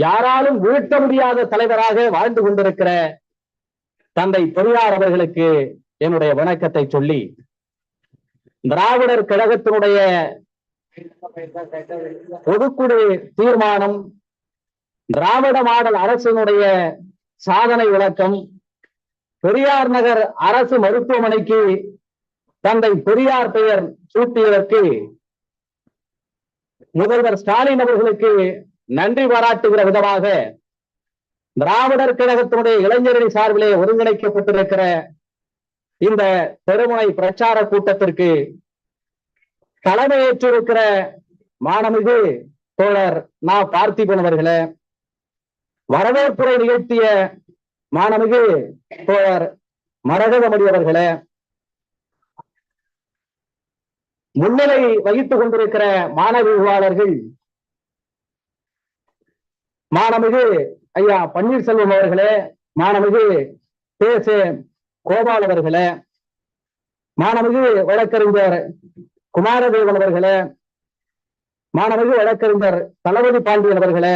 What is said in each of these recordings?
யாராலும் வீழ்த்த முடியாத தலைவராக வாழ்ந்து கொண்டிருக்கிற தந்தை பெரியார் அவர்களுக்கு என்னுடைய வணக்கத்தை சொல்லி திராவிடர் கழகத்தினுடைய பொதுக்குழு தீர்மானம் திராவிட மாடல் அரசினுடைய சாதனை விளக்கம் பெரியார் நகர் அரசு மருத்துவமனைக்கு தந்தை பெரியார் பெயர் சூட்டியதற்கு முதல்வர் ஸ்டாலின் அவர்களுக்கு நன்றி பாராட்டுகிற விதமாக திராவிடர் கழகத்தினுடைய இளைஞரணி சார்பிலே ஒருங்கிணைக்கப்பட்டிருக்கிற இந்த பெருமுனை பிரச்சார கூட்டத்திற்கு தலைமையேற்றிருக்கிற மாணமிகு தோழர் நா. பார்த்திபன் அவர்களே வரவேற்புரை நிகழ்த்திய மாணமிகு தோழர் மரகதமணி அவர்களே முன்னிலை வகித்துக் கொண்டிருக்கிற மாணவியாளர்கள் மாணமிகு ஐயா பன்னீர்செல்வம் அவர்களே மாணமிகு பேசு கோபால் அவர்களே மாணமிகு வழக்கறிஞர் குமாரதேவன் அவர்களே மாணமிகு வழக்கறிஞர் தளபதி பாண்டியன் அவர்களே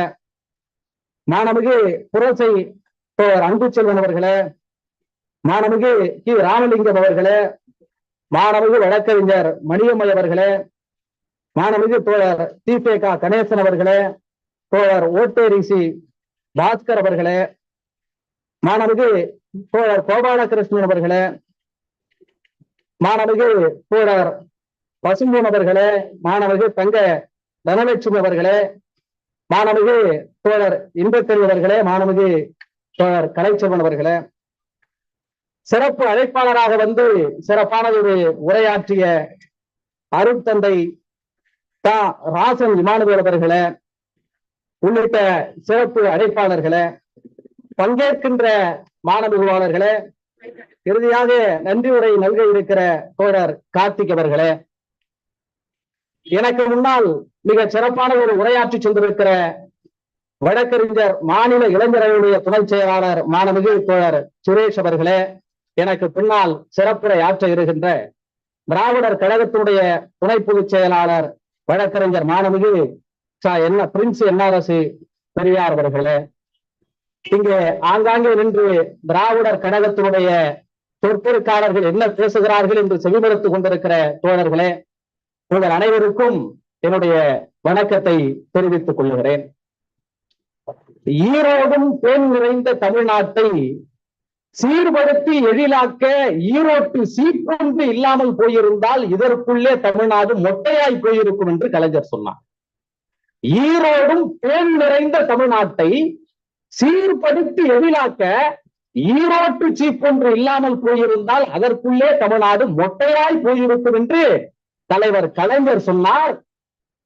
மாணமிகு புரசை தோழர் அன்புச்செல்வன் அவர்களே மாணமிகு கி. ராமலிங்கம் அவர்களே மாணமிகு வழக்கறிஞர் மணியம்மை அவர்களே மாணமிகு தோழர் தீபேகா கணேசன் அவர்களே தோழர் ஓட்டேரிசி பாஸ்கர் அவர்களே மாணவிகு தோழர் கோபாலகிருஷ்ணன் அவர்களே மாணவிகு தோழர் பசும்பூன் அவர்களே மாணவிகு தங்க தனலட்சுமி அவர்களே மாணவிகு தோழர் இன்பத்தெரி அவர்களே மாணமிகு தோழர் கலைச்செல்வன் அவர்களே சிறப்பு அழைப்பாளராக வந்து சிறப்பானதொரு உரையாற்றிய அருட்தந்தை தா. ராசன் இமானுவேல் அவர்களே உள்ளிட்ட சிறப்பு அழைப்பாளர்களே பங்கேற்கின்ற மாணவிகளாளர்களே இறுதியாக நன்றி உரை நல்க இருக்கிற தோழர் கார்த்திக் அவர்களே. எனக்கு முன்னால் மிக சிறப்பான ஒரு உரையாற்றி சென்றிருக்கிற வழக்கறிஞர் மாநில இளைஞர்களுடைய துணை செயலாளர் மாணவிகு தோழர் சுரேஷ் அவர்களே எனக்கு பின்னால் சிறப்புரை ஆற்ற இருக்கின்ற திராவிடர் கழகத்தினுடைய துணை பொதுச் செயலாளர் வழக்கறிஞர் மாணவிகு என்ன பிரின்ஸ் என்ஆர்எஸ் பெரியார் அவர்களே? இங்கே ஆங்காங்கே நின்று திராவிடர் கழகத்தினுடைய சொற்பொருக்காரர்கள் என்ன பேசுகிறார்கள் என்று செவிமடுத்துக் கொண்டிருக்கிற தோழர்களே உங்கள் அனைவருக்கும் என்னுடைய வணக்கத்தை தெரிவித்துக் கொள்கிறேன். ஈரோடும் பெண் நிறைந்த தமிழ்நாட்டை சீர்படுத்தி எழிலாக்க ஈரோட்டு சீப்பொன்று இல்லாமல் போயிருந்தால் இதற்குள்ளே தமிழ்நாடு மொட்டையாய் போயிருக்கும் என்று கலைஞர் சொன்னார். ஈரோடும் தேன் நிறைந்த தமிழ்நாட்டை சீர்படுத்தி எதிலாக்க ஈரோட்டு சீப்பொன்று இல்லாமல் போயிருந்தால் அதற்குள்ளே தமிழ்நாடு மொட்டையாய் போயிருக்கும் என்று தலைவர் கலைஞர் சொன்னார்.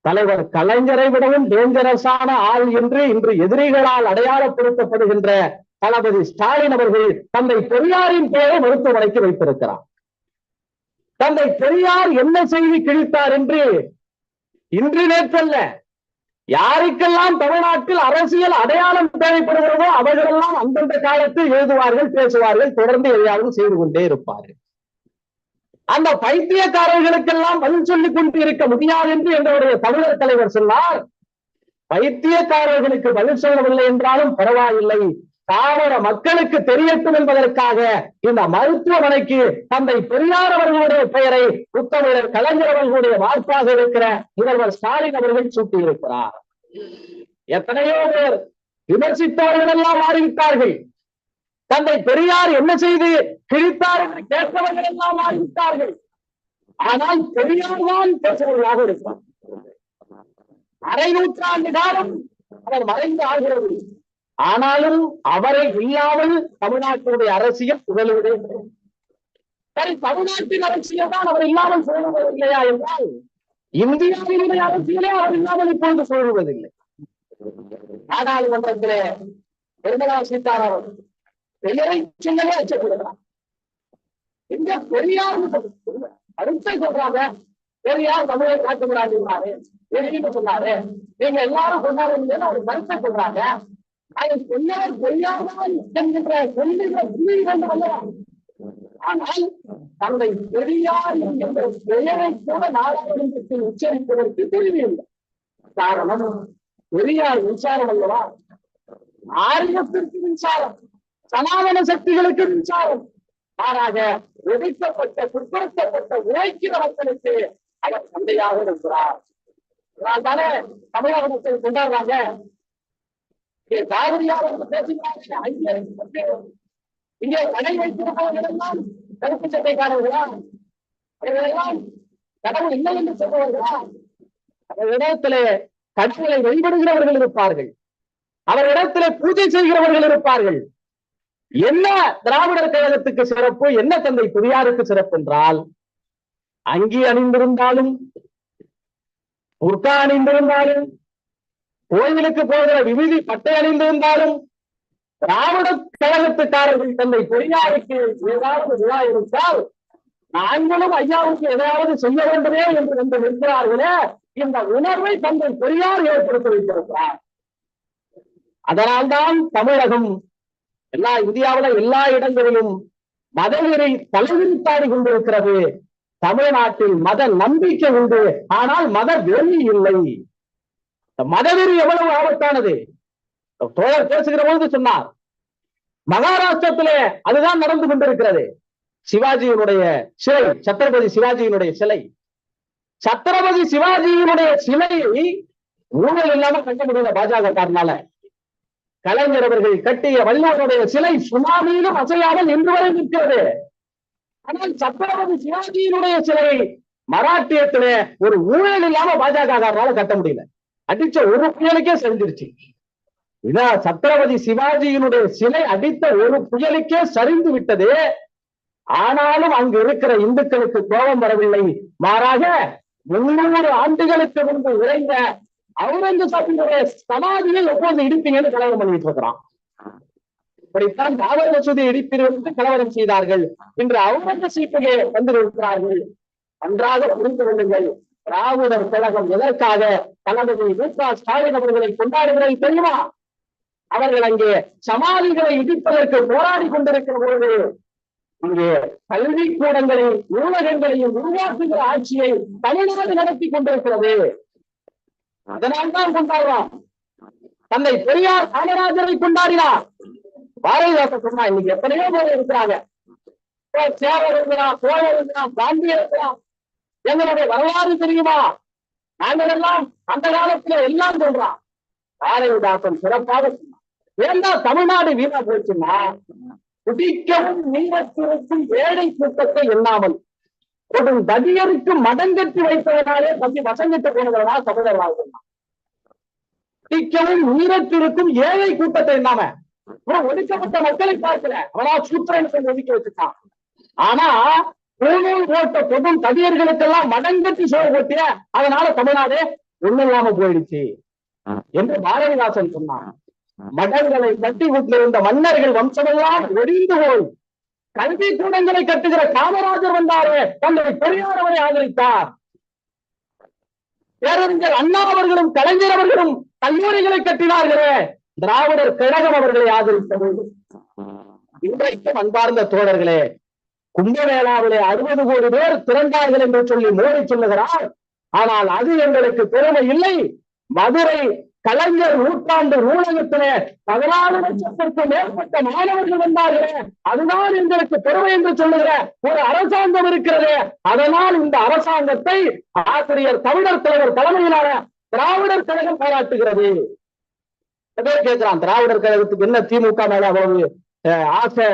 தலைவர் கலைஞரை விடவும் டேஞ்சரஸான ஆள் என்று இன்று எதிரிகளால் அடையாளப்படுத்தப்படுகின்ற தளபதி ஸ்டாலின் அவர்கள் தந்தை பெரியாரின் பெயரை மருத்துவமனைக்கு வைத்திருக்கிறார். தந்தை பெரியார் என்ன செய்தி கிழித்தார் என்று இன்று நேற்றல்ல யாருக்கெல்லாம் தமிழ்நாட்டில் அரசியல் அடையாளம் தேவைப்படுகிறதோ அவர்களெல்லாம் அந்தந்த காலத்தில் எழுதுவார்கள் பேசுவார்கள் தொடர்ந்து எதையாவது செய்து கொண்டே இருப்பார்கள். அந்த பைத்தியக்காரர்களுக்கெல்லாம் பதில் சொல்லிக் கொண்டு இருக்க முடியாது என்று எங்களுடைய தமிழர் தலைவர் சொன்னார். பைத்தியக்காரர்களுக்கு பதில் சொல்லவில்லை என்றாலும் பரவாயில்லை. பாமர மக்களுக்கு தெரியட்டும் என்பதற்காக இந்த மருத்துவமனைக்கு தந்தை பெரியார் அவர்களுடைய பெயரை புத்தமிழர் கலைஞர் அவர்களுடைய வாய்ப்பாக இருக்கிற முதல்வர் ஸ்டாலின் அவர்கள் சூட்டியிருக்கிறார். எத்தனையோ பேர் விமர்சித்தவர்கள் எல்லாம் மாறிவிட்டார்கள். தந்தை பெரியார் என்ன செய்து கிழித்தார் என்று கேட்பவர்கள் எல்லாம் மாறிவிட்டார்கள். ஆனால் பெரியார் தான் பேசுபவர்களாக இருக்கிறார். அரை நூற்றாண்டு காலம் அவர் மறைந்து ஆகிறது. ஆனாலும் அவரை இல்லாமல் தமிழ்நாட்டினுடைய அரசியல் புகழுவதே சரி தமிழ்நாட்டின் அரசியல் தான் அவர் இல்லாமல் சொல்லுவதில்லையா என்றால் இந்தியாவினுடைய அரசியலே அவர் இல்லாமல் இப்பொழுது சொல்லுவதில்லை. நாடாளுமன்றத்திலே நிர்மலா சீதாராமன் பெயரை சொல்லவே அச்சப்படுகிறார் இந்த பெரியார் அடுத்த சொல்றாங்க பெரியார் தமிழை காட்டுகிறாரு பெரியன்னு சொன்னாரு. நீங்க எல்லாரும் சொன்னாரு ஒரு கருத்தை சொல்றாங்க. அதை சொன்னவர் பெரியார்தான் என்கின்ற சொல்லுகிற புள்ளிகள் ஆனால் தந்தை பெரியார் என்ற பெயரை கூட நாடாளுமன்றத்தில் உச்சரிப்பதற்கு தெரியவில்லை. காரணம் பெரியார் மின்சாரம் அல்லவா? ஆரியத்திற்கு மின்சாரம் சனாதன சக்திகளுக்கு மின்சாரம். மாறாக ஒடுக்கப்பட்ட பிற்படுத்தப்பட்ட உழைக்கிற மக்களுக்கு அவர் தந்தையாக இருக்கிறார். அதனால்தானே தமிழக மக்கள் கொண்டாடுறாங்க? இங்கே இங்கே கடை வைத்திருப்பவர்களெல்லாம் கருப்பு சட்டைக்காரர்களா கடவுள் இல்லை என்று சொல்பவர்களா அவர்களிடத்திலே கடவுளை வழிபடுகிறவர்கள் இருப்பார்கள். அவர்களிடத்திலே பூஜை செய்கிறவர்கள் இருப்பார்கள். என்ன திராவிடர் கழகத்துக்கு சிறப்பு என்ன தந்தை பெரியாருக்கு சிறப்பு என்றால் அங்கி அணிந்திருந்தாலும் புர்கா அணிந்திருந்தாலும் கோயிலுக்கு போகிற விவிதி பட்டை அணிந்திருந்தாலும் திராவிட கழகத்துக்காரர்கள் தந்தை பெரியாருக்கு ஏதாவது விழா இருந்தால் நாங்களும் ஐயாவுக்கு எதையாவது செய்ய வேண்டுமே என்று வந்து நிற்கிறார்களே இந்த உணர்வை தந்தை பெரியார் ஏற்படுத்தி வைத்திருக்கிறார். அதனால்தான் தமிழகம் எல்லா இந்தியாவில எல்லா இடங்களிலும் மதவெறி தலைவிரித்தாடி கொண்டிருக்கிறது. தமிழ்நாட்டில் மத நம்பிக்கை உண்டு ஆனால் மத வெறி இல்லை. மதவெறி எவ்வளவு ஆபத்தானது? தோழர் பேசுகிற பொழுது சொன்னார் மகாராஷ்டிரத்திலே அதுதான் நடந்து கொண்டிருக்கிறது. சிவாஜியினுடைய சிலை சத்ரபதி சிவாஜியினுடைய சிலை. சத்ரபதி சிவாஜியினுடைய சிலையை ஊழல் இல்லாம கட்ட முடியல பாஜக காரனால கலைஞர் அவர்கள் கட்டிய வள்ளுவருடைய சிலை சுனாமியிலும் அசையாமல் இன்று வரை நிற்கிறது. ஆனால் சத்ரபதி சிவாஜியினுடைய சிலை மராட்டியத்திலே ஒரு ஊழல் இல்லாம பாஜக காரனால கட்ட முடியல. அடிச்ச ஒரு புயலுக்கே சரிஞ்சிருச்சு. இதான் சத்ரபதி சிவாஜியினுடைய சிலை அடித்த ஒரு புயலுக்கே சரிந்து விட்டது. ஆனாலும் அங்கு இருக்கிற இந்துக்களுக்கு கோபம் வரவில்லை. மாறாக முன்னூறு ஆண்டுகளுக்கு முன்பு இறைந்த அவுரங்கசீபினுடைய சமாதியை எப்போது இடிப்பீங்கன்னு கலவரம் பண்ணிட்டு இருக்கிறான். இப்படித்தான் பாபர் மசூதி இடிப்பிலிருந்து கலவரம் செய்தார்கள். இன்று அவுரங்கசீப்பையே வந்து இருக்கிறார்கள் நன்றாக புரிந்து கொள்ளுங்கள். திராவிடர் கழகம் எதற்காக தளபதி மு க ஸ்டாலின் அவர்களை கொண்டாடுகிறது தெரியுமா? அவர்கள் அங்கே சமாதிகளை இடிப்பதற்கு போராடி கொண்டிருக்கிற பொழுது இங்கே கல்விக்கூடங்களையும் நூலகங்களையும் உருவாக்குகிற ஆட்சியை தமிழகம் நடத்தி கொண்டிருக்கிறது. அதனால்தான் கொண்டாடுறோம் தந்தை பெரியார் காமராஜரை கொண்டாடினார். பாரதிதாசன் சொன்னா இன்னைக்கு எத்தனையோ பேர் இருக்கிறாங்க. சேவர் இருக்கிறான் சோழர் இருக்கிறான் பாண்டியர் இருக்கிறான் எங்களுடைய வரலாறு தெரியுமா? நாங்கள் எல்லாம் அந்த காலத்துல எல்லாம் சொல்றான் பாரதிதாசன் சிறப்பாக சொன்னான் ஏண்டா தமிழ்நாடு வீணா போச்சுன்னா? குடிக்கவும் நீரத்திற்கும் ஏழை கூட்டத்தை எண்ணாமல். ஒரு ததியருக்கு மடங்கட்டி வைத்ததனாலே தம்பி வசங்கிட்டு போனதனா தமிழர் வாழ்ந்தான் குடிக்கவும் நீரத்திற்கும் ஏழை கூட்டத்தை எண்ணாம. ஒரு ஒடுக்கப்பட்ட மக்களை பார்க்கல. அவனா சூத்திரன் சொல்லி ஒதுக்கி வச்சுட்டான். ஆனா பூணூல் போட்ட பொதும் தடியர்களுக்கெல்லாம் மடங்கட்டி சோறு போட்டிய? அதனால தமிழ்நாடு ஒண்ணு இல்லாம போயிடுச்சு என்று பாரதிதாசன் சொன்னான் மடங்களை கட்டி விட்டிருந்த மன்னர்கள் வம்சமெல்லாம் ஒடிந்து போய் கல்வி கூடங்களை கட்டுகிற காமராஜர் வந்தாரே தந்தை பெரியார் அவரை ஆதரித்தார். பேரறிஞர் அண்ணா அவர்களும் கலைஞர் அவர்களும் கல்லூரிகளை கட்டினார்களே திராவிடர் கழகம் அவர்களை ஆதரித்தது. இன்றைக்கும் அன்பார்ந்த தோழர்களே கும்பமேளாவிலே அறுபது கோடி பேர் திரண்டார்கள் என்று சொல்லி மோடி சொல்லுகிறார். ஆனால் அது எங்களுக்கு பெருமை இல்லை. மதுரை கலைஞர் நூற்றாண்டு நூலகத்திலே பதினாறு லட்சத்திற்கு மேற்பட்ட மாணவர்கள் வந்தார்களே அதுதான் எங்களுக்கு பெருமை என்று சொல்லுகிற ஒரு அரசாங்கம் இருக்கிறது. அதனால் இந்த அரசாங்கத்தை ஆசிரியர் தமிழர் தலைவர் தலைமையிலான திராவிடர் கழகம் பாராட்டுகிறது. பேர் கேட்கிறான். திராவிடர் கழகத்துக்கு என்ன திமுக மேல அவ்வளவு ஆசை?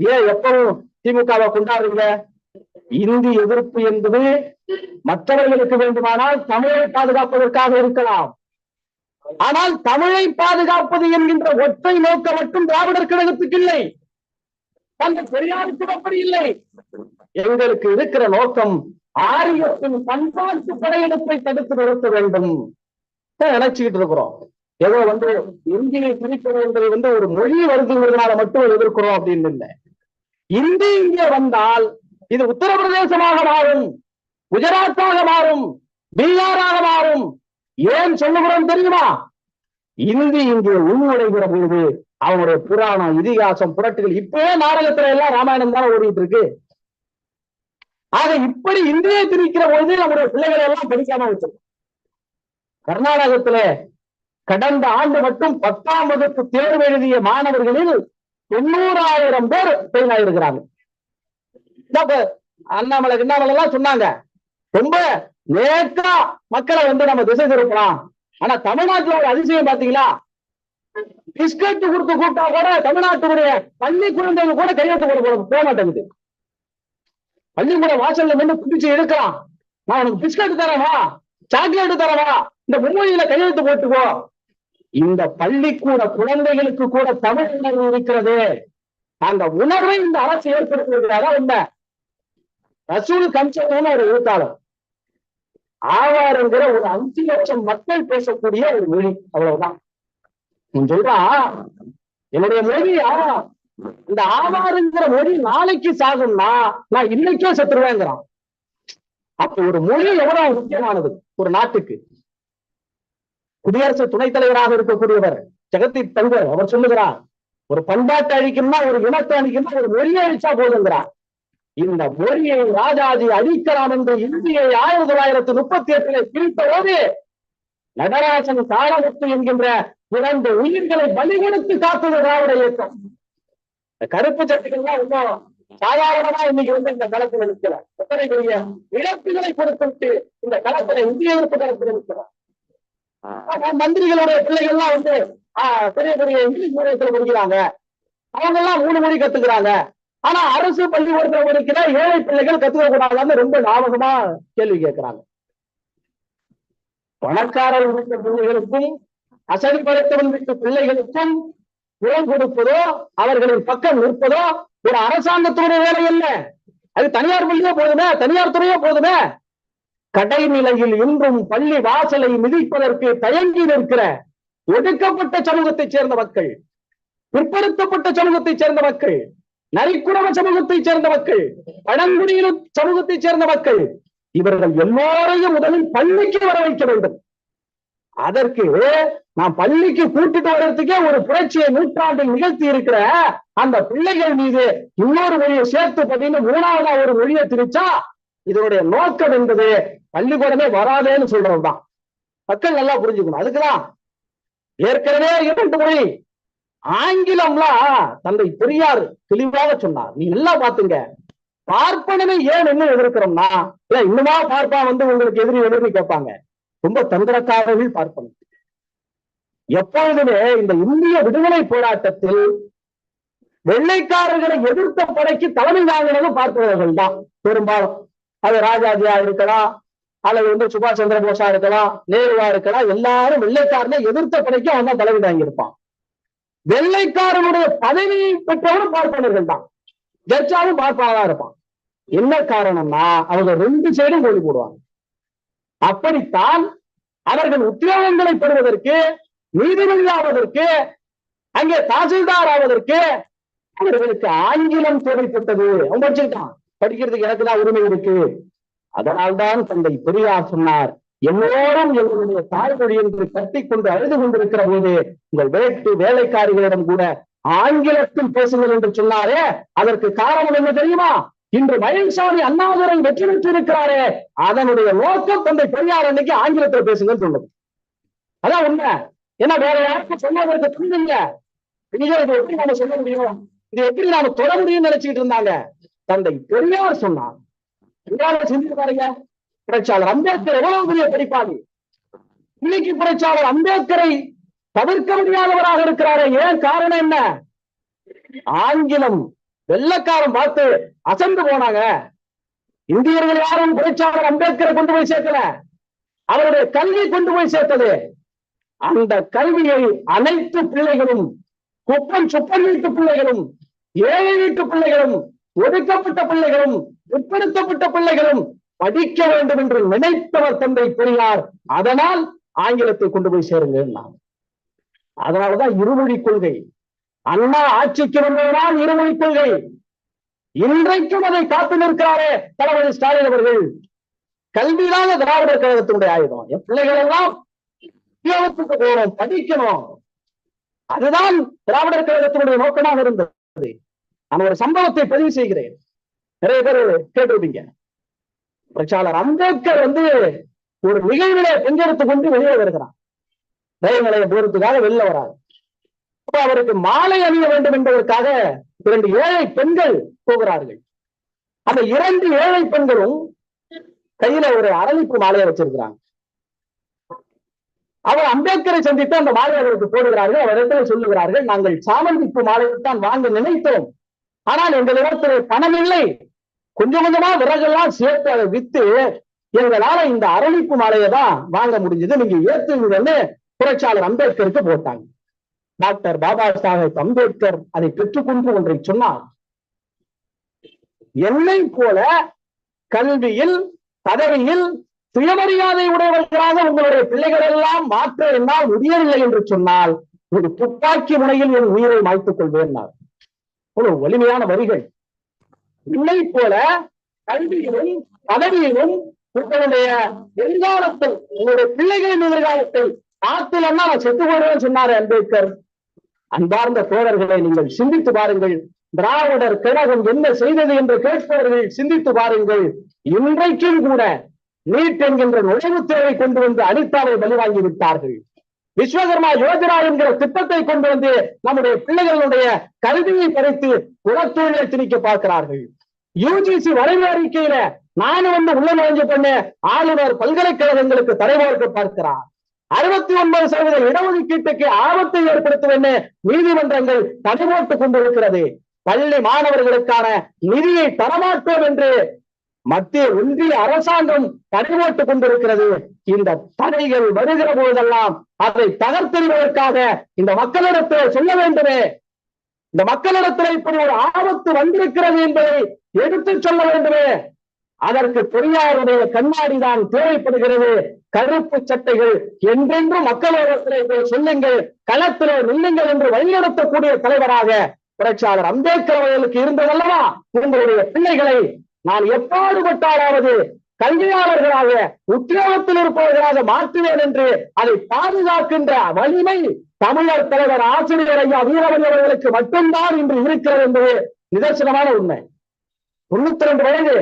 ஏன் எப்பவும் திமுகவை கொண்டாடுங்க. இந்தி எதிர்ப்பு என்பது மற்றவர்களுக்கு வேண்டுமானால் தமிழை பாதுகாப்பதற்காக இருக்கலாம். ஆனால் தமிழை பாதுகாப்பது என்கின்ற ஒற்றை நோக்கம் மட்டும் திராவிடர் கழகத்துக்கு இல்லை. அந்த பெரியாருக்கு அப்படி இல்லை. எங்களுக்கு இருக்கிற நோக்கம் ஆரியத்தின் பண்பாட்டு படையெடுப்பை தடுத்து நிறுத்த வேண்டும். நினைச்சுக்கிட்டு இருக்கிறோம். ஏதோ வந்து இந்தியை பிரிப்பது என்பதை வந்து ஒரு மொழி வருதுங்கிறதுனால மட்டும் எதிர்க்கிறோம் அப்படின்னு இல்லை. இந்தி இங்கே வந்தால் இது உத்தரப்பிரதேசமாக மாறும் குஜராத்தாக மாறும் பீகாராக மாறும். ஏன் சொல்லுகிறோம் தெரியுமா? இந்தி இங்கே உள்நுழைகிற பொழுது அவனுடைய புராணம் இதிகாசம் புரட்டுகள் இப்பவே நாடகத்துல எல்லாம் ராமாயணம் தான் ஓடிட்டு இருக்கு. ஆக இப்படி இந்தியை திரிக்கிற பொழுது நம்முடைய பிள்ளைகளை எல்லாம் படிக்காம வச்சிருக்கோம் கர்நாடகத்துல கடந்த ஆண்டு மட்டும் பத்தாம் வகுப்பு தேர்வு எழுதிய மாணவர்களில் தொண்ணூறாயிரம் பேர் பெயின் ஆயிருக்கிறாங்க. அண்ணாமலை அண்ணாமலை எல்லாம் சொன்னாங்க. ரொம்ப நேக்கா மக்களை வந்து நம்ம திசை திருப்பலாம். ஆனா தமிழ்நாட்டுல ஒரு அதிசயம் பாத்தீங்களா பிஸ்கட் கொடுத்து கூப்பிட்டா கூட தமிழ்நாட்டுடைய பள்ளி குழந்தைங்க கூட கையெழுத்து போட போட- போக மாட்டேங்குது. பள்ளிக்கூட வாசல்ல நின்று பிடிச்சு எடுக்கலாம் நான் உனக்கு பிஸ்கட் தரவா சாக்லேட் தரவா இந்த மும்மொழியில கையெழுத்து போட்டுக்கோ. இந்த பள்ளிக்கூட குழந்தைகளுக்கு கூட தமிழ் உணர்வு இருக்கிறது. அந்த உணர்வை இந்த அரசு ஏற்படுத்திருக்கிறாரா உண்மை ரசூல் கம்சன் ஒரு எழுத்தாளர். ஆவாருங்கிற ஒரு அஞ்சு லட்சம் மக்கள் பேசக்கூடிய ஒரு மொழி. அவ்வளவுதான். அவன் என்னுடைய மொழி இந்த ஆவாருங்கிற மொழி நாளைக்கு சாகும்னா நான் இன்னைக்கே செத்துருவேங்கிறான். அப்ப ஒரு மொழி எவ்வளவு முக்கியமானது? ஒரு நாட்டுக்கு. குடியரசு துணைத் தலைவராக இருக்கக்கூடியவர் ஜெகதீப் தங்கர் அவர் சொல்லுகிறார் ஒரு பண்பாட்டை அழிக்கணும்னா ஒரு இனத்தை அழிக்கணும்னா ஒரு மொழியை அழிச்சா போதுங்கிறார். இந்த மொழியை ராஜாஜி அழிக்கலாம் என்று இந்தியை ஆயிரத்தி தொள்ளாயிரத்தி முப்பத்தி எட்டிலே பிரித்த போது நடராசன் என்கின்ற இரண்டு உயிர்களை பலி கொடுத்து காத்தது திராவிட இயக்கம். கருப்பு சட்டுகள்லாம் இன்னும் சாதாரணமா இன்னைக்கு வந்து இந்த களத்தில் நிற்கிறார் எத்தனை பெரிய இழப்புகளை கொடுத்துட்டு இந்த களத்துல இந்திய எதிர்ப்பு களத்தில் நிற்கிறார் மந்திரிகளுடைய பிள்ளைகள்லாம் வந்து பெரிய பெரிய இங்கிலீஷ் மீடியத்துல படிக்கிறாங்க. அவங்க எல்லாம் மூணு மொழி கத்துக்கிறாங்க. ஆனா அரசு பள்ளிக்கூடத்துல படிக்கிற ஏழை பிள்ளைகள் கத்துக்க கூடாதுன்னு ரொம்ப ஞாபகமா கேள்வி கேட்கிறாங்க. பணக்காரர் வீட்டு பிள்ளைகளுக்கும் அசதி படைத்தவன் வீட்டு பிள்ளைகளுக்கும் இடம் கொடுப்பதோ அவர்களின் பக்கம் நிற்பதோ ஒரு அரசாங்கத்துடைய வேலை இல்லை அது தனியார் பள்ளியே போதுமே? தனியார் துறையே போதுமே? கடைநிலையில் இன்றும் பள்ளி வாசலை மிதிப்பதற்கு தயங்கி நிற்கிற ஒடுக்கப்பட்ட சமூகத்தைச் சேர்ந்த மக்கள் பிற்படுத்தப்பட்ட சமூகத்தைச் சேர்ந்த மக்கள் நரிக்குடவ சமூகத்தைச் சேர்ந்த மக்கள் பழங்குடியின சமூகத்தைச் சேர்ந்த மக்கள் இவர்கள் எல்லோரையும் முதலில் பள்ளிக்கு வர வைக்க வேண்டும். அதற்கு நான் பள்ளிக்கு கூட்டிட்டு வர்றதுக்கே ஒரு புரட்சியை நூற்றாண்டில் நிகழ்த்தி இருக்கிற அந்த பிள்ளைகள் மீது இன்னொரு மொழியை சேர்த்து பார்த்தீங்கன்னா மூணாவதா ஒரு மொழியை திரிச்சா இதனுடைய நோக்கம் என்பது பள்ளிக்கூடமே வராதேன்னு சொல்றதுதான். மக்கள் நல்லா புரிஞ்சுக்கணும். அதுக்குதான் ஏற்கனவே இரண்டு முறை ஆங்கிலம்லாம் தந்தை பெரியார் தெளிவாக சொன்னார். நீ எல்லாம் பாத்துங்க பார்ப்பனனை ஏன் என்ன எதிர்க்கிறோம்னா இல்ல இன்னுமா பார்ப்பா வந்து உங்களுக்கு எதிரி எதிர்னு கேட்பாங்க. ரொம்ப தந்திரக்காரர்கள் பார்ப்பனர். எப்பொழுதுமே இந்த இந்திய விடுதலை போராட்டத்தில் வெள்ளைக்காரர்களை எதிர்த்த படைக்கு தலைமை தாங்கினதும் பார்ப்பவர்கள் தான் பெரும்பாலும் அது ராஜாஜியா இருக்கலாம் அல்லது வந்து சுபாஷ் சந்திர போஸா இருக்கலாம் நேருவா இருக்கலாம் எல்லாரும் வெள்ளைக்காரனை எதிர்த்த படைக்கு அவன் தான் தலைமை தாங்கி இருப்பான் வெள்ளைக்காரனுடைய பதவியை பெற்றவரும் பார்ப்பனர்கள் தான். ஜட்ஜாவும் பார்ப்பாளா இருப்பான். என்ன காரணம்னா அவங்க ரெண்டு சைடும் கோழி போடுவாங்க. அப்படித்தான் அவர்கள் உத்தியோகங்களை பெறுவதற்கு நீதிபதி ஆவதற்கு அங்கே தாசில்தார் ஆவதற்கு அவர்களுக்கு ஆங்கிலம் தேவைப்பட்டது. அவன் படிச்சிருக்கான். படிக்கிறதுக்கு எனக்கு தான் உரிமை இருக்கு. அதனால்தான் தந்தை பெரியார் சொன்னார் எல்லோரும் எங்களுடைய தாய்மொழி என்று கட்டிக்கொண்டு அழுது கொண்டிருக்கிற போது உங்கள் வேட்டு வேலைக்காரிகளிடம் கூட ஆங்கிலத்தில் பேசுங்கள் என்று சொன்னாரே. அதற்கு காரணம் என்ன தெரியுமா? இன்று மயில்சாமி அண்ணாதுரை வெற்றி பெற்று இருக்கிறாரே அதனுடைய நோக்கம் தந்தை பெரியார் அன்னைக்கு ஆங்கிலத்தில் பேசுங்கன்னு சொன்னது. அதான் உண்மை. ஏன்னா வேற யாருக்கும் சொன்னதற்கு புரியுங்க இதை இது எப்படி நாம சொல்ல முடியும்? இது எப்படி நாம தொட முடியும்னு நினைச்சிட்டு இருந்தாங்க? தந்தை பெரியார் சொன்னார். எங்களால சிந்தித்து பாருங்க. புரட்சியாளர் அம்பேத்கர் எவ்வளவு பெரிய படிப்பாளி. இன்னைக்கு புரட்சியாளர் அம்பேத்கரை தவிர்க்க முடியாதவராக இருக்கிறாரே. ஏன் காரணம் என்ன? ஆங்கிலம் வெள்ளக்காரன் பார்த்து அசந்து போனாங்க. இந்தியர்கள் யாரும் புரட்சியாளர் அம்பேத்கரை கொண்டு போய் சேர்க்கல. அவருடைய கல்வி கொண்டு போய் சேர்த்தது. அந்த கல்வியை அனைத்து பிள்ளைகளும் குப்பம் சுப்பன் வீட்டு பிள்ளைகளும் ஏழை வீட்டு பிள்ளைகளும் ஒடுக்கப்பட்ட பிள்ளைகளும் பிற்படுத்தப்பட்ட பிள்ளைகளும் படிக்க வேண்டும் என்று நினைத்தவர் தந்தை பெரியார். அதனால் ஆங்கிலத்தை கொண்டு போய் சேருங்க அதனாலதான் இருமொழி கொள்கை. அண்ணா ஆட்சிக்கு வந்ததுதான் இருமொழி கொள்கை. இன்றைக்கும் அதை காத்து நிற்கிறாரே தளபதி ஸ்டாலின் அவர்கள். கல்விதான திராவிடர் கழகத்தினுடைய ஆயுதம். என் பிள்ளைகள் எல்லாம் உத்தியோகத்துக்கு போகணும் படிக்கணும். அதுதான் திராவிடர் கழகத்தினுடைய நோக்கமாக இருந்தது. நான் ஒரு சம்பவத்தை பதிவு செய்கிறேன். நிறைய பேர் கேட்டிருப்பீங்க. பிரச்சாளர் அம்பேத்கர் வந்து ஒரு நிகழ்வில பங்கெடுத்துக் கொண்டு வெளியே வருகிறான் ரயில் நிலைய போறதுக்காக வெளில வராது அப்ப அவருக்கு மாலை அணிய வேண்டும் என்பதற்காக இரண்டு ஏழை பெண்கள் போகிறார்கள். அந்த இரண்டு ஏழை பெண்களும் கையில ஒரு அரளிப்பு மாலையை வச்சிருக்கிறாங்க. அவர் அம்பேத்கரை சந்தித்து அந்த மாலை அவருக்கு போடுகிறார்கள் அவரிடத்தில் சொல்லுகிறார்கள் நாங்கள் சாமந்திப்பு மாலையை தான் வாங்க நினைத்தோம். ஆனால் எங்களிடத்தில் பணம் இல்லை கொஞ்சம் கொஞ்சமா விறகெல்லாம் சேர்த்து அதை வித்து எங்களால இந்த அரளிப்பு மாலையை தான் வாங்க முடிஞ்சது. நீங்க ஏத்துங்கன்னு புரட்சியாளர் அம்பேத்கருக்கு போட்டாங்க. டாக்டர் பாபா சாஹேப் அம்பேத்கர் அதை பெற்றுக்கொண்டு ஒன்றை சொன்னார். என்னை போல கல்வியில் பதவியில் சுயமரியாதை உடையவர்களாக உங்களுடைய பிள்ளைகள் எல்லாம் மாற்ற என்னால் முடியவில்லை என்று சொன்னால் ஒரு துப்பாக்கி முனையில் என் உயிரை மாய்த்துக் கொள்வேன் ஒரு வலிமையான வரிகள். இல்லை போல கல்வியிலும் பதவியிலும் உங்களுடைய எதிர்காலத்தை உங்களுடைய பிள்ளைகளின் எதிர்காலத்தை ஆத்திலன்னா நான் செத்து போடுவேன் சொன்னார் அம்பேத்கர். அன்பார்ந்த தோழர்களை நீங்கள் சிந்தித்து பாருங்கள். திராவிடர் கழகம் என்ன செய்தது என்று கேட்பவர்கள் சிந்தித்து பாருங்கள். இன்றைக்கும் கூட நீட் என்கின்ற நுழைவுத் தேவை கொண்டு வந்து அனிதாவை பலிவாங்கி விட்டார்கள். விஸ்வகர்மா யோஜனா என்கிற திட்டத்தை கொண்டு வந்து நம்முடைய பிள்ளைகளுடைய கல்வியை பறித்து குலத்தொழிலை திணிக்க பார்க்கிறார்கள். யூஜிசி வரைவு அறிக்கையில நானும் வந்து உள்ள நுழைஞ்ச பண்ண ஆளுநர் பல்கலைக்கழகங்களுக்கு தடைவார்க்க பார்க்கிறார். அறுபத்தி ஒன்பது சதவீத இடஒதுக்கீட்டுக்கு ஆபத்தை ஏற்படுத்தும் நீதிமன்றங்கள் தடை போட்டுக் கொண்டிருக்கிறது. பள்ளி மாணவர்களுக்கான நிதியை தரமாட்டோம் என்று மத்திய ஒன்றிய அரசாங்கம் தடை போட்டுக் கொண்டிருக்கிறது. இந்த தடைகள் வருகிற போதெல்லாம் அதை தகர்த்தெறிவதற்காக இந்த மக்களிடத்தில் சொல்ல வேண்டுமே. இந்த மக்களிடத்தில் இப்படி ஒரு ஆபத்து வந்திருக்கிறது என்பதை எடுத்துச் சொல்ல வேண்டுமே. அதற்கு பெரியாருடைய கண்ணாடிதான் தேவைப்படுகிறது. கருப்பு சட்டைகள் என்றென்றும் மக்களிடத்திலே சொல்லுங்கள். களத்திலே நில்லுங்கள் என்று வழிநடத்தக்கூடிய தலைவராக புரட்சியாளர் அம்பேத்கர் அவர்களுக்கு இருந்ததல்லவா? உங்களுடைய பிள்ளைகளை நான் எப்பாடுபட்டாலாவது கல்வியாளர்களாக உத்தியோகத்தில் இருப்பவர்களாக மாற்றுவேன் என்று அதை பாதுகாக்கின்ற வலிமை தமிழர் தலைவர் ஆசிரியர் ஐயா வீரமணி அவர்களுக்கு மட்டும்தான் இன்று இருக்கிறது என்பது நிதர்சனமான உண்மை. தொண்ணூத்தி ரெண்டு வயது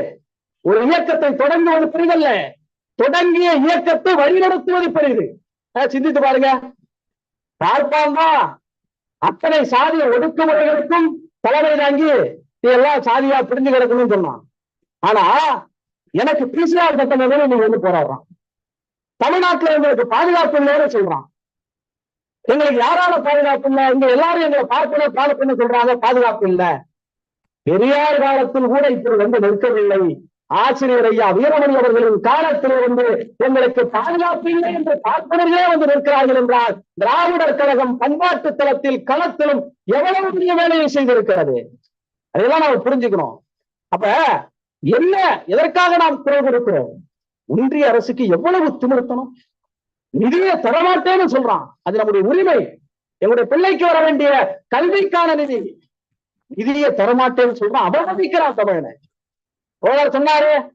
ஒரு இயக்கத்தை தொடங்குவது பெரிதல்ல. தொடங்கிய இயக்கத்தை வழிநடத்துவது பெரிது. சிந்தித்து பாருங்க. பார்ப்பாங்க அத்தனை சாதிய ஒடுக்குமுறைகளுக்கும் தலைமை தாங்கி எல்லாம் சாதியா பிரிஞ்சு கிடக்கணும்னு சொன்னான். ஆனா எனக்கு பிசிஆர் சட்டம் வேணும் நீங்க வந்து போராடுறான். தமிழ்நாட்டுல எங்களுக்கு பாதுகாப்பு இல்லைன்னு சொல்றான். எங்களுக்கு யாரால பாதுகாப்பு இல்ல? இங்க எல்லாரும் எங்களை பார்க்கணும் பாதுகாப்புன்னு சொல்றாங்க பாதுகாப்பு இல்லை. பெரியார் காலத்தில் கூட இப்படி வந்து நிற்கவில்லை. ஆசிரியர் ஐயா வீரமணி அவர்களின் காலத்தில் வந்து எங்களுக்கு பாதுகாப்பு இல்லை என்று பார்ப்பனர்களே வந்து நிற்கிறார்கள் என்றால் திராவிடர் கழகம் பண்பாட்டு தளத்தில் களத்திலும் எவ்வளவு பெரிய வேலையை செய்திருக்கிறது? அதெல்லாம் நம்ம புரிஞ்சுக்கணும். அப்ப என்ன? எதற்காக நாம் குரல் கொடுக்கிறோம்? ஒன்றிய அரசுக்கு எவ்வளவு திமிர்த்தனம்? நிதியை தரமாட்டேன்னு சொல்றான். அது நம்முடைய உரிமை. எங்களுடைய பிள்ளைக்கு வர வேண்டிய கல்விக்கான நிதி. நிதியை தரமாட்டேன்னு சொல்றான். அவமதிக்கிறான் தமிழனை. தோழர் சொன்னாரு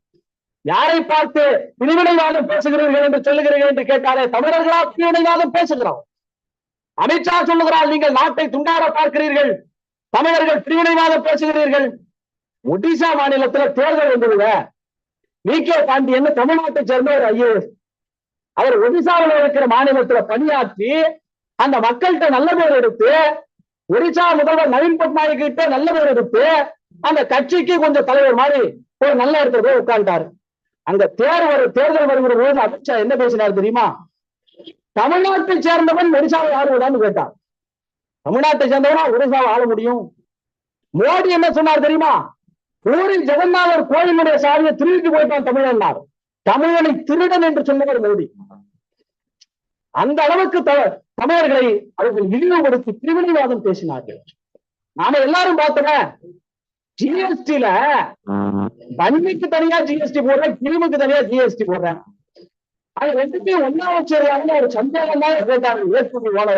யாரை பார்த்து பிரிவினைவாதம் பேசுகிறீர்கள் என்று சொல்லுகிறீர்கள் என்று கேட்டாலே தமிழர்களா பிரிவினைவாதம் பேசுகிறோம் அமித்ஷா சொல்லுகிறார் நீங்கள் நாட்டை துண்டாட பார்க்கிறீர்கள். தமிழர்கள் பிரிவினைவாதம் பேசுகிறீர்கள். ஒடிசா மாநிலத்துல தேர்தல் வந்ததுங்க வி. கே. பாண்டியன் தமிழ்நாட்டை சேர்ந்த ஒரு ஐஏஎஸ். அவர் ஒடிசாவில் இருக்கிற மாநிலத்துல பணியாற்றி அந்த மக்கள்கிட்ட நல்ல பேர் எடுத்து ஒடிசா முதல்வர் நவீன் பட்நாயக் கிட்ட நல்ல பேர் எடுத்து அந்த கட்சிக்கு கொஞ்சம் தலைவர் மாதிரி ஒரு நல்ல இடத்துல போய் உட்கார்ந்தாரு அங்க தேர் வரும் தேர்தல் வருகிற போது அமித்ஷா என்ன பேசினார் தெரியுமா? தமிழ்நாட்டை சேர்ந்தவன் ஒடிசாவை ஆளுவதான்னு கேட்டான் தமிழ்நாட்டை சேர்ந்தவனா ஒடிசாவை ஆள முடியும். மோடி என்ன சொன்னார் தெரியுமா? ஊரில் ஜெகநாதர் கோயிலுடைய சாவியை திருடிட்டு போயிட்டான் தமிழன்னார் தமிழனை திருடன் என்று சொன்னவர் மோடி. அந்த அளவுக்கு த- தமிழர்களை அவர்கள் இழிவுபடுத்தி பிரிவினைவாதம் பேசினார்கள். நாம எல்லாரும் பார்த்தோமே ஜிஎஸ்டில வன்மைக்கு தனியா ஜிஎஸ்டி போடுறேன் கிருமிக்கு தனியா ஜிஎஸ்டி போடுறேன். அது ரெண்டுமே ஒன்னா வச்சிருக்காங்க ஒரு சந்தேகம் தான் கேட்டாங்க ஏற்புடி போல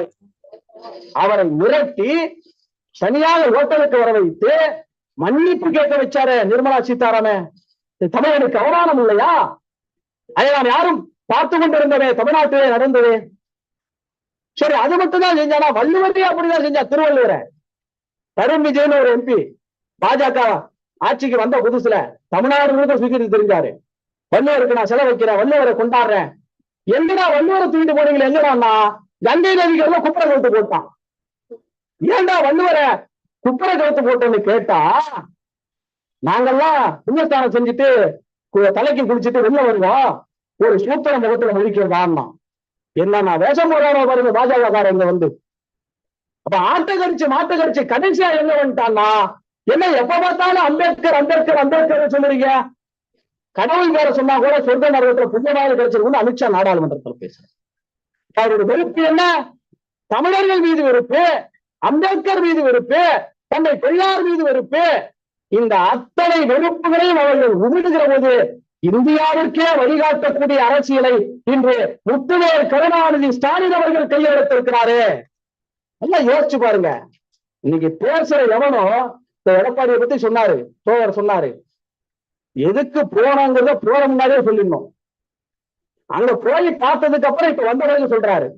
அவரை மிரட்டி தனியாக ஓட்டலுக்கு வர வைத்து மன்னிப்பு கேட்க வச்சாரு நிர்மலா சீதாராமன். தமிழனுக்கு அவமானம் இல்லையா? அதை நாம் யாரும் பார்த்து கொண்டிருந்தவே தமிழ்நாட்டிலே நடந்தது. சரி அது மட்டும் தான் செஞ்சானா? வள்ளுவரே அப்படிதான் செஞ்சா திருவள்ளுவரை. தருண் விஜயன் ஒரு எம்பி பாஜக ஆட்சிக்கு வந்த புதுசுல தமிழ்நாடு முழுக்க சுத்தி தெரிஞ்சாரு. வள்ளுவருக்கு நான் செலவு வைக்கிறேன் வள்ளுவரை கொண்டாடுறேன். எங்கடா வள்ளுவரை தூக்கிட்டு போனீங்களே எங்கடான்னா கங்கை நதிகள்ல குப்பரை கவுத்து போட்டான். ஏன்டா வள்ளுவரை குப்பரை கழுத்து போட்டோன்னு கேட்டா நாங்கெல்லாம் புண்ணியஸ்தானம் செஞ்சுட்டு தலைக்கு குளிச்சுட்டு வெளில வருவோம். ஒரு சூத்திர முகத்துல முழிக்கிறதான்னா என்னன்னா வேஷம் போடுறாங்க பாருங்க பாஜக வந்து. அப்ப ஆட்டை கடிச்சு மாட்டை கடிச்சு கடைசியா என்ன வந்துட்டான்னா என்ன எப்ப பார்த்தாலும் அம்பேத்கர் அம்பேத்கர் அம்பேத்கர் சொல்லுறீங்க. கடவுள் வேற சொன்னா கூட சொர்க்க நரகத்துல புண்ணியமாக கிடைச்சிருக்குன்னு அமித்ஷா நாடாளுமன்றத்தில் பேசுறேன் அவருடைய வெறுப்பு என்ன? தமிழர்கள் மீது வெறுப்பு அம்பேத்கர் மீது வெறுப்பு தந்தை பெரியார் மீது வெறுப்பு இந்த அத்தனை வெறுப்புகளையும் அவர்கள் உமிடுகிற போது இந்தியாவிற்கே வழிகாட்டக்கூடிய அரசியலை இன்று முத்துவேர் கருணாநிதி ஸ்டாலின் அவர்கள் கையெழுத்திருக்கிறாரு. நல்லா யோசிச்சு பாருங்க. இன்னைக்கு பேசுற எவனோ இந்த எடப்பாடியை பத்தி சொன்னாரு தோழர் சொன்னாரு. எதுக்கு போனோங்கிறத போன முன்னாடியே சொல்லிடணும். அங்க போய் பார்த்ததுக்கு அப்புறம் இப்ப வந்த சொல்றாரு.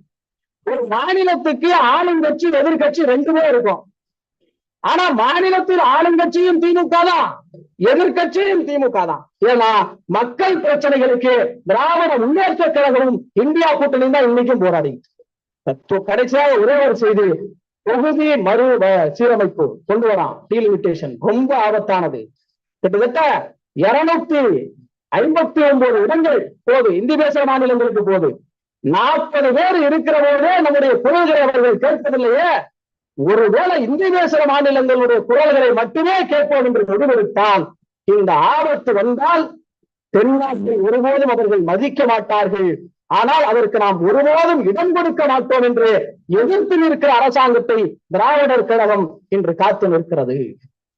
ஒரு மாநிலத்துக்கு ஆளுங்கட்சி எதிர்கட்சி ரெண்டுமே இருக்கும். ஆனா மாநிலத்தில் ஆளுங்கட்சியும் திமுக தான். எதிர்கட்சியும் திமுக தான். ஏன்னா மக்கள் பிரச்சனைகளுக்கு திராவிட முன்னேற்ற கழகமும் இந்தியா கூட்டணி தான் இன்னைக்கும் போராடி. கடைசியாக ஒரே ஒரு செய்தி தொகுதி மறு சீரமைப்பு கொண்டு வரான். டீலிமிட்டேஷன் ரொம்ப ஆபத்தானது. கிட்டத்தட்ட இருநூத்தி ஐம்பத்தி ஒன்பது இடங்கள் போது இந்தி பேசுற மாநிலங்களுக்கு போது நாற்பது பேர் இருக்கிற போதே நம்முடைய குரல்களை அவர்கள் கேட்பதில்லையே. ஒருவேளை இந்தி பேசுற மாநிலங்களுடைய குரல்களை மட்டுமே கேட்போம் என்று முடிவெடுத்தால் இந்த ஆபத்து வந்தால் தென்னாட்டை ஒருபோதும் அவர்கள் மதிக்க மாட்டார்கள். ஆனால் அதற்கு நாம் ஒருபோதும் இடம் கொடுக்க மாட்டோம் என்று எதிர்த்து நிற்கிற அரசாங்கத்தை திராவிடர் கழகம் இன்று காத்து நிற்கிறது.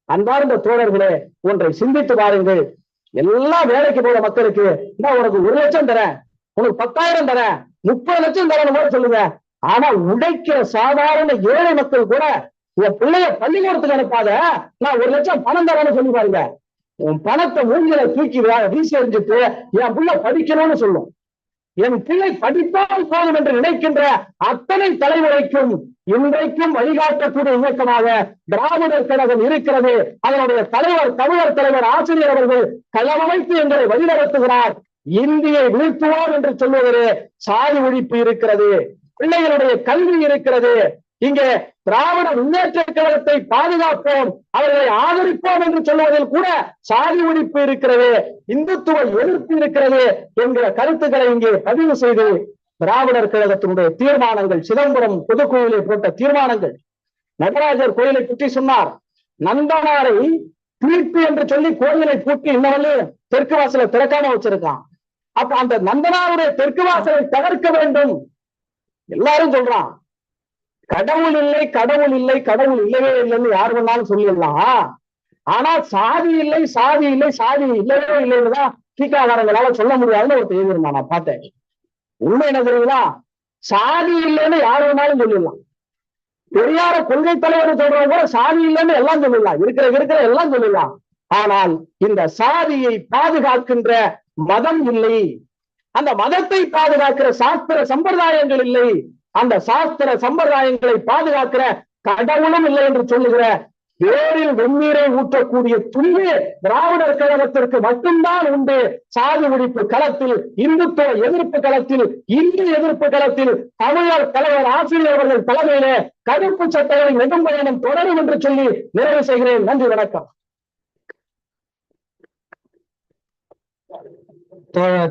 அன்பார்ந்த தோழர்களே ஒன்றை சிந்தித்து பாருங்கள். எல்லா வேலைக்கு போற மக்களுக்கு நான் உனக்கு ஒரு லட்சம் தரேன் உனக்கு பத்தாயிரம் தரேன் முப்பது லட்சம் தரணும் கூட சொல்லுங்க. ஆனா உடைக்கிற சாதாரண ஏழை மக்கள் கூட உன் பிள்ளைய பள்ளிக்கூடத்துக்கு அனுப்பாத. நான் ஒரு லட்சம் பணம் தரேன்னு சொல்லி பாருங்க. உன் பணத்தை மூஞ்சில தூக்கி வே- வீசி என் பிள்ளை படிக்கணும்னு சொல்லும். என் பிள்ளை படித்தால் போதும் என்று நினைக்கின்ற அத்தனை தலைமுறைக்கும் இன்றைக்கும் வழிகாட்டக்கூடிய இயக்கமாக திராவிடர் கழகம் இருக்கிறது. அதனுடைய தலைவர் தமிழர் தலைவர் ஆசிரியர் அவர்கள் களவமைத்து எங்களை வழிநடத்துகிறார். இந்தியை வீழ்த்துவோம் என்று சொல்லுவதிலே சாதி ஒழிப்பு இருக்கிறது. பிள்ளைகளுடைய கல்வி இருக்கிறது. இங்கே திராவிட முன்னேற்ற கழகத்தை பாதுகாப்போம் அவர்களை ஆதரிப்போம் என்று சொல்வதில் கூட சாதி ஒழிப்பு இருக்கிறது இந்துத்துவ எதிர்ப்பு இருக்கிறது என்கிற கருத்துக்களை இங்கே பதிவு செய்து திராவிடர் கழகத்தினுடைய தீர்மானங்கள் சிதம்பரம் பொதுக்குழுவிலே போட்ட தீர்மானங்கள். நடராஜர் கோயிலை பற்றி சொன்னார் நந்தனாரை தீர்ப்பு என்று சொல்லி கோயிலை பூட்டி இன்னவரு தெற்கு வாசலை திறக்காம வச்சிருக்கான். அப்ப அந்த நந்தனாருடைய தெற்கு வாசலை தகர்க்க வேண்டும். எல்லாரும் சொல்றான் கடவுள் இல்லை கடவுள் இல்லை கடவுள் இல்லவே இல்லைன்னு யார் வேணாலும் சொல்லிடலாம். ஆனா சாதி இல்லை சாதி இல்லை சாதி இல்லவே இல்லைன்னு தான் தீக்காதாரங்களால சொல்ல முடியாதுன்னு ஒரு எழுதியிருந்தான். நான் பார்த்தேன். உண்மை என்ன தெரியுங்களா சாதி இல்லைன்னு யார் வேணாலும் சொல்லிடலாம். பெரியார கொள்கை தலைவர் சொல்றவங்க கூட சாதி இல்லைன்னு எல்லாம் சொல்லிடலாம். இருக்கிற இருக்கிற எல்லாம் சொல்லிடலாம். ஆனால் இந்த சாதியை பாதுகாக்கின்ற மதம் இல்லை. அந்த மதத்தை பாதுகாக்கிற சாஸ்திர சம்பிரதாயங்கள் இல்லை. அந்த சாஸ்திர சம்பிரதாயங்களை பாதுகாக்கிற கடவுளும் இல்லை என்று சொல்லுகிற வேரில் வெந்நீரை ஊற்றக்கூடிய துணிவு திராவிடர் கழகத்திற்கு மட்டும்தான் உண்டு. சாதி ஒழிப்பு களத்தில் இந்துத்துவ எதிர்ப்பு களத்தில் இந்து எதிர்ப்பு களத்தில் தமிழர் தலைவர் ஆசிரியர் அவர்கள் தலைமையிலே கருப்பு சட்டங்களின் நெடும்பயணம் தொடரும் என்று சொல்லி நிறைவு செய்கிறேன். நன்றி வணக்கம்.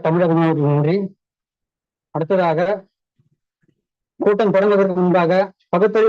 தமிழக மாணவர்கள் நன்றி. அடுத்ததாக கூட்டம் தொடங்குவதற்கு முன்பாக பகுத்தறிவு